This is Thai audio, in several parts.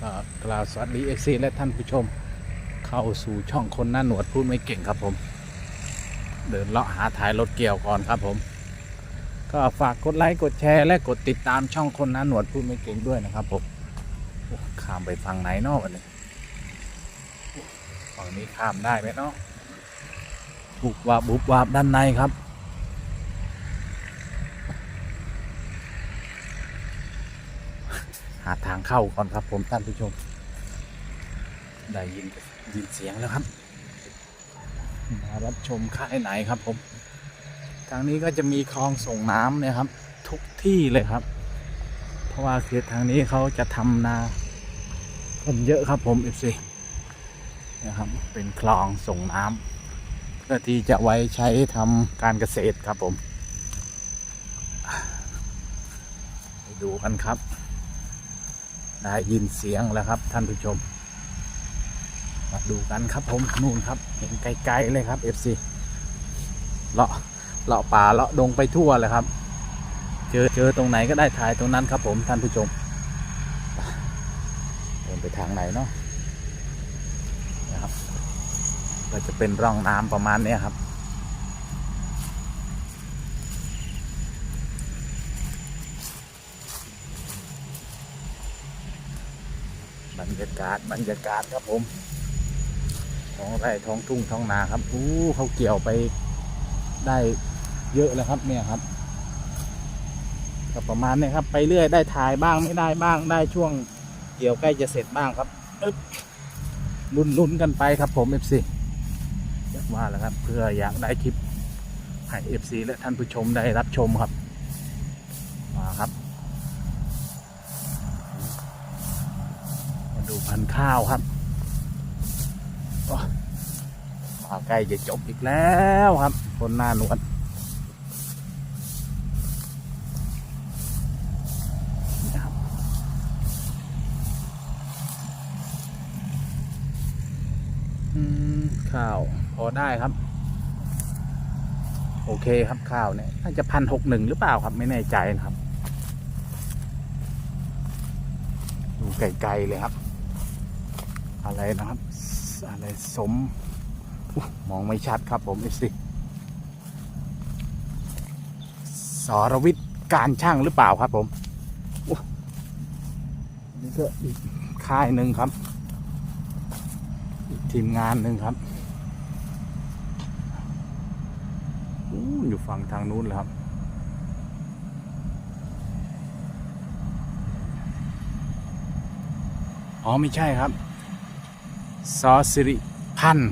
ก็กล่าวสวัสดีเอซีและท่านผู้ชม เข้าสู่ช่องคนหน้าหนวดพูดไม่เก่งครับผม เดินเลาะหาถ่ายรถเกี่ยวก่อนครับผม ก็ฝากกดไลค์กดแชร์และกดติดตามช่องคนหน้าหนวดพูดไม่เก่งด้วยนะครับผมข้ามไปฝั่งไหนเนาะวันนี้ฝั่งนี้ข้ามได้ไหมเนาะบุบวาบบุบวาบด้านในครับ หาทางเข้าก่อนครับผมท่านผู้ชม ได้ยินยินเสียงแล้วครับ มารับชมค่ายไหนครับผม ทางนี้ก็จะมีคลองส่งน้ำเนี่ยครับ ทุกที่เลยครับ เพราะว่าคือทางนี้เขาจะทำนาคนเยอะครับผมเอฟซีนะครับ เป็นคลองส่งน้ำเพื่อที่จะไว้ใช้ทำการเกษตรครับผม ไปดูกันครับ ได้ยินเสียงแล้วครับ ท่านผู้ชม มาดูกันครับผมนู่นครับ เห็นไกลๆเลยครับ FC เลาะเลาะป่าเลาะดงไปทั่วเลยครับ เจอเจอตรงไหนก็ได้ถ่ายตรงนั้นครับผมท่านผู้ชมเดินไปทางไหนเนาะนะครับ ก็จะเป็นร่องน้ำประมาณนี้ครับ บรรยาศบรรยากาศครับผมท้องไร่ท้องทุ่งท้องนาครับอู้เขาเกี่ยวไปได้เยอะแล้วครับเนี่ยครับก็ประมาณเนี้ครับไปเรื่อยได้ถ่ายบ้างไม่ได้บ้างได้ช่วงเกี่ยวใกล้จะเสร็จบ้างครับลุ้นลุ้นกันไปครับผม FC อยากว่าแล้วครับ เพื่ออยากได้คลิปให้ FC และท่านผู้ชมได้รับชมครับมาครับ มาดูพันธุ์ ข้าวครับมาใกล้จะจบอีกแล้วครับ คนหน้านวดนี่ครับอืมข้าวพอได้ครับ โอเคครับข้าวเนี่ยน่าจะพันหกหนึ่งหรือเปล่าครับ ไม่แน่ใจนะครับ ดูไกลๆเลยครับ อะไรนะครับ อะไรสมมองไม่ชัดครับผมเอสิสรวิทย์การช่างหรือเปล่าครับผมอุ๊ยนี่ก็อีกค่ายหนึ่งครับอีกทีมงานหนึ่งครับอยู่ฝั่งทางนู้นเลยครับอ๋อไม่ใช่ครับ ซอสิริพันธ์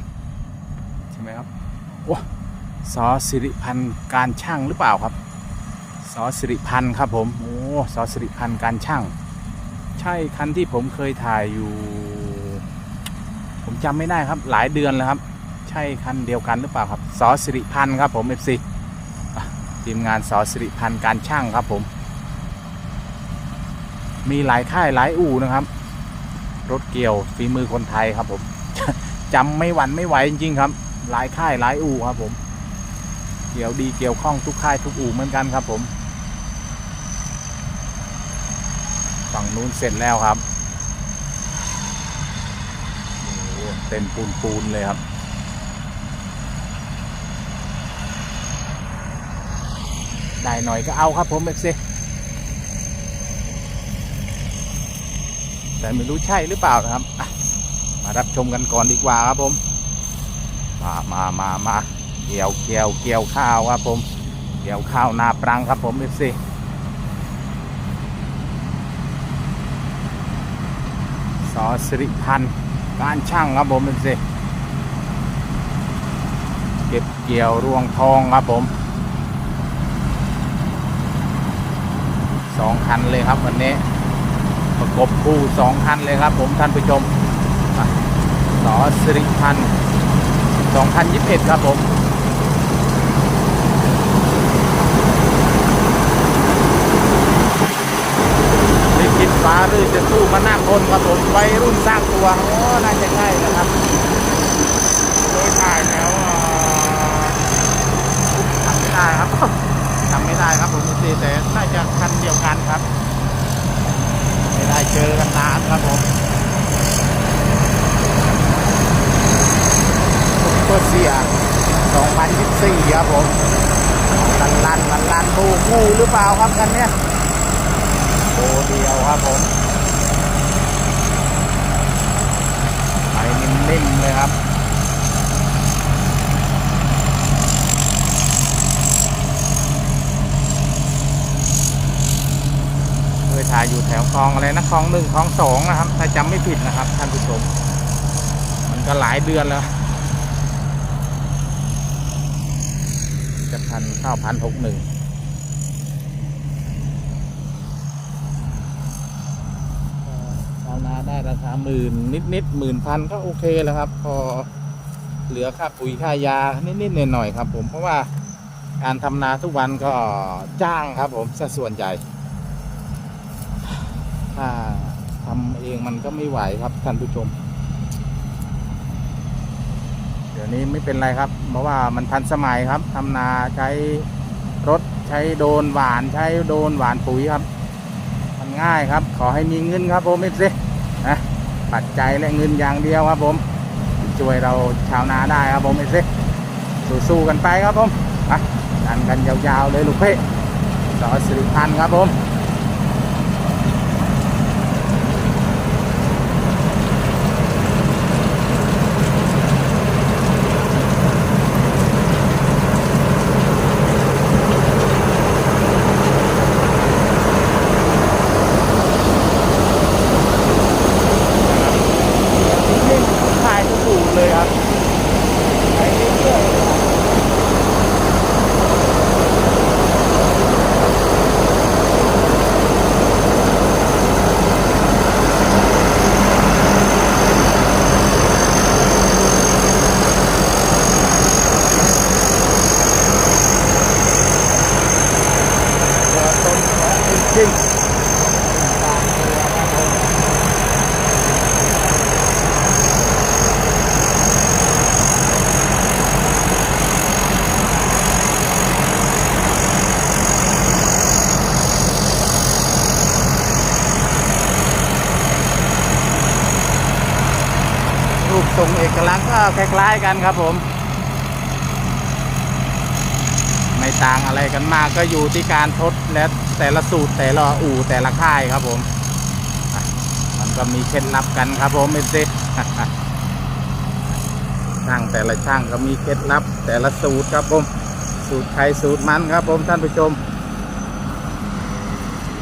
ใช่ไหมครับว้าซอสิริพันธ์การช่างหรือเปล่าครับซอสิริพันธ์ครับผมโอ้ซอสิริพันธ์การช่าง ใช่คันที่ผมเคยถ่ายอยู่ ผมจำไม่ได้ครับหลายเดือนแล้วครับ ใช่คันเดียวกันหรือเปล่าครับซอสิริพันธ์ครับผมเอฟซีทีมงานซอสิริพันธ์การช่างครับผม มีหลายค่ายหลายอู่นะครับ รถเกี่ยวฝีมือคนไทยครับผมจำไม่หวั่นไม่ไหวจริง ๆ ครับ หลายค่ายหลายอู่ครับผม เกี่ยวดีเกี่ยวข้องทุกค่ายทุกอู่เหมือนกันครับผมฝั่งนู้นเสร็จแล้วครับเต็มปูนปูนๆเลยครับได้หน่อยก็เอาครับผมเอ็กซี่ แต่ไม่รู้ใช่หรือเปล่านะครับ มารับชมกันก่อนดีกว่าครับผม มามามามาเกี่ยวเกี่ยวเกี่ยวข้าวครับผม เกี่ยวข้าวนาปรังครับผมเอฟซีสอสิริพันธ์การช่างครับผมเอฟซีเก็บเกี่ยวรวงทองครับผมสองคันเลยครับวันนี้ กบคู่สองคันเลยครับ ผมท่านผู้ชมอะสอสิริพันธ์2021 ครับผมลิขิตฟ้าหรือจะสู้มาหนั่งคนครับผมวัยรุ่นสร้างตัวโอ้น่าจะใช่นะครับโดยถ่ายแล้วเอ่อจำไม่ได้ครับจำไม่ได้ครับผมพี่แต่น่าจะคันเดียวกันครับ ได้เจอกันนานครับผมเปอร์เซีย2024 ครับผมลันลันลันลันตู้คู่หรือเปล่าครับกันเนี่ยโตเดียวครับผมไปนิ่มๆเลยครับ อยู่แถวคลองอะไรนะคลองหนึ่งคลองสองนะครับ ถ้าจำไม่ผิดนะครับท่านผู้ชม มันก็หลายเดือนแล้วจะพันเข้าพันหกหนึ่งชาวนาได้ราคาหมื่นนิดนิดหมื่นพันก็โอเคแล้วครับ พอเหลือค่าปุ๋ยค่ายานิดนิดหน่อยหน่อยๆครับ ผมเพราะว่าการทำนาทุกวันก็จ้างครับ ผมซะส่วนใหญ่ ถ้าทำเองมันก็ไม่ไหวครับท่านผู้ชม เดี๋ยวนี้ไม่เป็นไรครับ เพราะว่ามันทันสมัยครับทำนาใช้รถใช้โดนหวานใช้โดนหวานปุ๋ยครับมันง่ายครับ ขอให้มีเงินครับผมเอฟซีนะปัจจัยและเงินอย่างเดียวครับผม ช่วยเราชาวนาได้ครับผมเอฟซีสู้ๆกันไปครับผมไปดันกันยาวๆเลยลูกเพ่สอสิริพันธ์ครับผม นิ่มๆถ่ายถูกๆเลยครับไปเรื่อยๆตัวต้นของจริงๆตามตัวครับผม รูปทรงเอกลักษณ์ก็ คล้ายๆกันครับผม ไม่ต่างอะไรกันมากก็อยู่ที่การทดและแต่ละสูตรแต่ละอู่แต่ละค่ายครับผม มันก็มีเคล็ดลับกันครับผมเอฟซีช่างแต่ละช่างก็มีเคล็ดลับ แต่ละสูตรครับผม สูตรใครสูตรมันครับผมท่านผู้ชม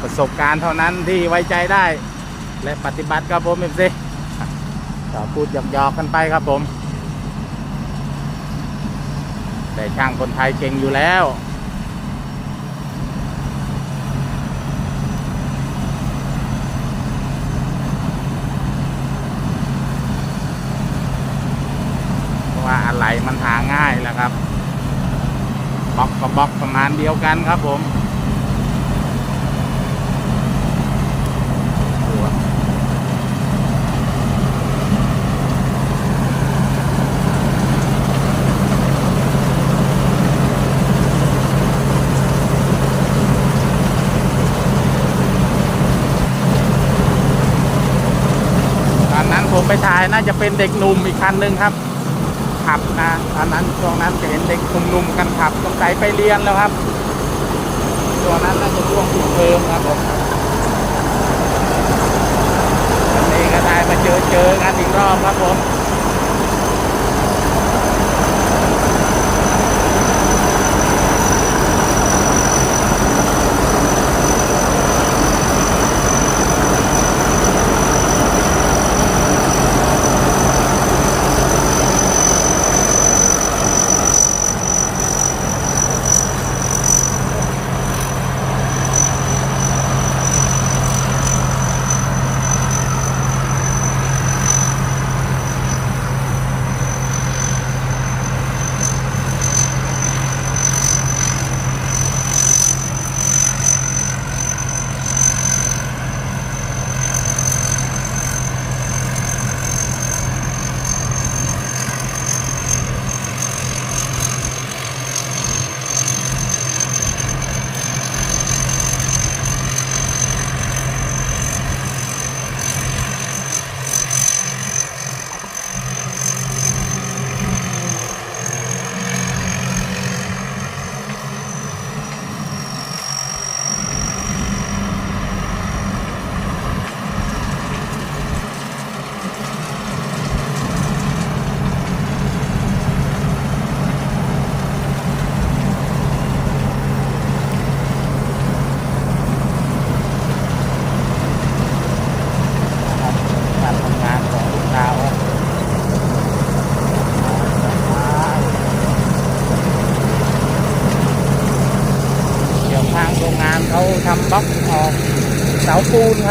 ประสบการณ์เท่านั้นที่ไว้ใจได้ และปฏิบัติครับผมเอฟซีก็พูดหยอกๆกันไปครับผม แต่ช่างคนไทยเก่งอยู่แล้ว เพราะว่าอะไรมันหาง่ายแหล้วครับบล็อกกับบล็อกประมาณเดียวกันครับผมตัว ตอนนั้นผม ไปถ่ายน่าจะเป็นเด็กหนุ่มอีกคันหนึ่งครับ ขับนะตอนนั้นช่วงนั้นจะเห็นเด็กหนุ่มๆกันขับสงสัยไปเรียนแล้วครับช่วงนั้นน่าจะช่วงปิดเทอมครับผมวันนี้ก็ได้มาเจอเจอกันอีกรอบครับผม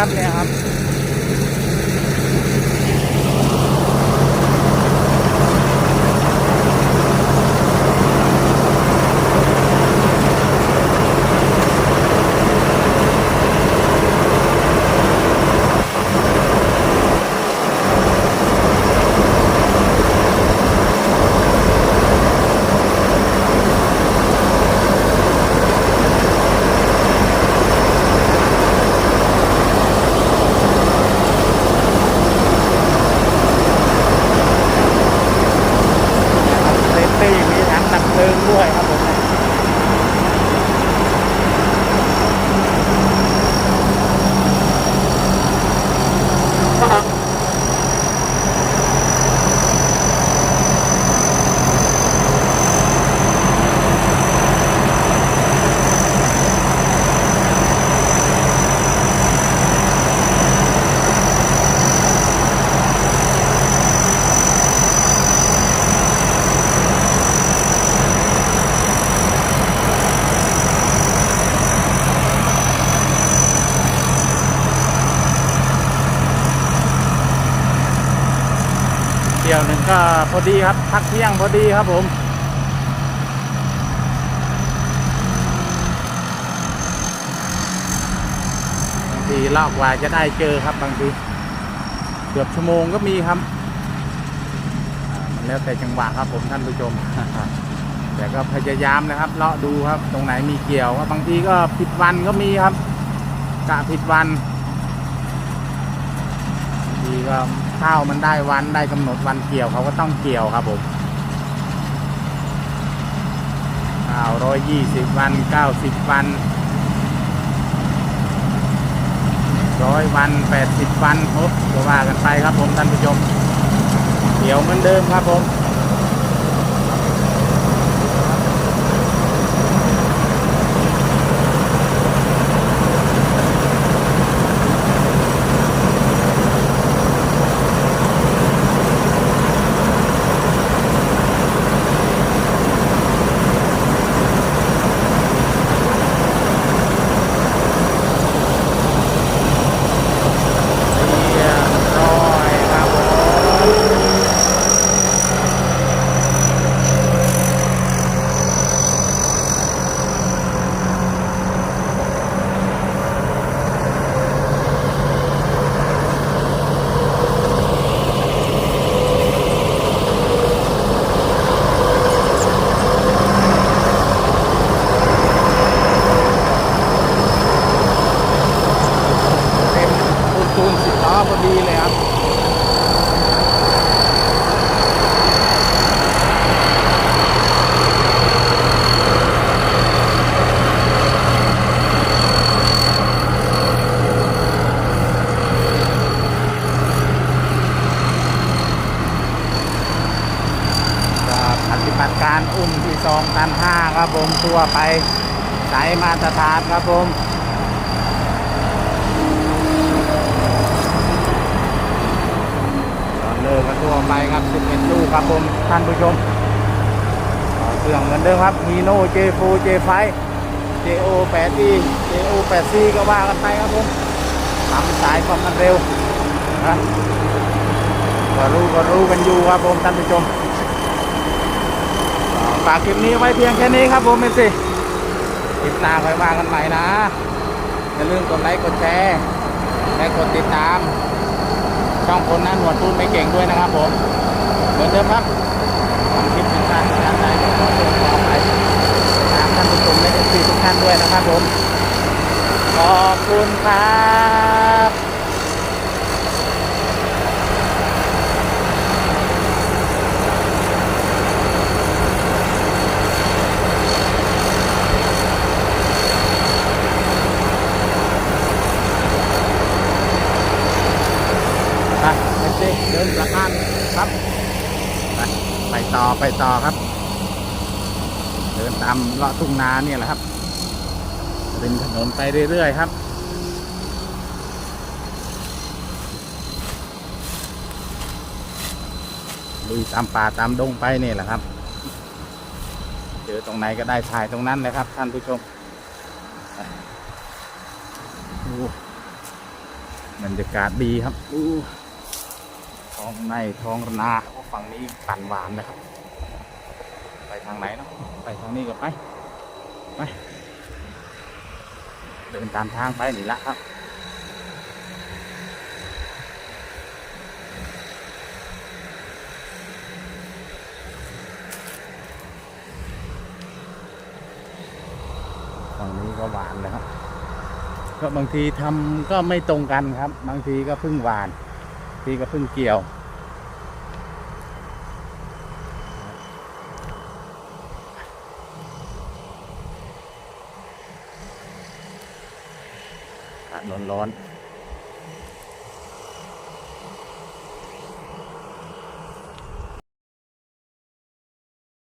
ปูนครับเนี่ยครับ เซฟตี้มีถังดับเพลิงด้วยครับผมเที่ยวหนึ่งก็พอดีครับพักเที่ยงพอดีครับผมบางทีลอกว่าจะได้เจอครับบางทีเกือบชั่วโมงก็มีครับมันแล้วแต่จังหวะครับผมท่านผู้ชมแต่ก็พยายามนะครับเลาะดูครับ ตรงไหนมีเกี่ยวครับบางทีก็ผิดวันก็มีครับกะผิดวันบางทีก็ ข้าวมันได้วันได้กำหนดวันเกี่ยวเขาก็ต้องเกี่ยวครับผมข้าวร้อยยี่สิบวันเก้าสิบวันร้อยวันแปดสิบวันโอ้ก็ว่ากันไปครับผมท่านผู้ชมเกี่ยวเหมือนเดิมครับผม เรียบร้อยครับผมเต็มปูนตูนสิบล้อพอดีเลยครับ ก็ปฏิบั ติการอุ้มที่สองตันห้าครับผมตัวไปสายมาตรฐานครับผมก็เลิกกันตัวไปครับ11ลูกครับผมท่านผู้ชมเครื่องเหมือนเดิมครับฮีโน่เจฟูเจไฟเจโอแปดดีเจโอแปดซีก็ว่ากันไปครับผมทำสายความมันเร็วนะก็รู้ก็รู้กันอยู่ครับผมท่านผู้ชม ฝากคลิปนี้ไว้เพียงแค่นี้ครับผมเมสซี่คลิปหน้าค่อยว่ากันใหม่นะอย่าลืมกดไลค์กดแชร์และกดติดตาม ช่องคนนั้นหนวดพูดไม่เก่งด้วยนะครับผมเหมือนเดิมครับทำคลิปเป็นการการใดก็ของต่อไปตามท่านผู้ชมและเอฟซีทุกท่านด้วยนะครับผมขอบคุณครับ ไปไปสิเดินกลับบ้านครับไปไปต่อไปต่อครับ เดินตามเลาะทุ่งนาเนี่ยแหละครับ เป็นถนนไปเรื่อยๆครับลุยตามป่าตามดงไปเนี่ยแหละครับ เจอตรงไหนก็ได้ถ่ายตรงนั้นเลยครับ ท่านผู้ชมบรรยากาศดีครับท้องในท้องนาฝั่งนี้ปั่นหวานนะครับ ไปทางไหนเนาะไปทางนี้ก็ไปไปเดินตามทางไปนี่ละครับฝั่งนี้ก็หวานเลยครับก็บางทีทำก็ไม่ตรงกันครับ บางทีก็เพึ่งหวาน ทีก็เพึ่งเกี่ยว อากาศ ร้อนๆ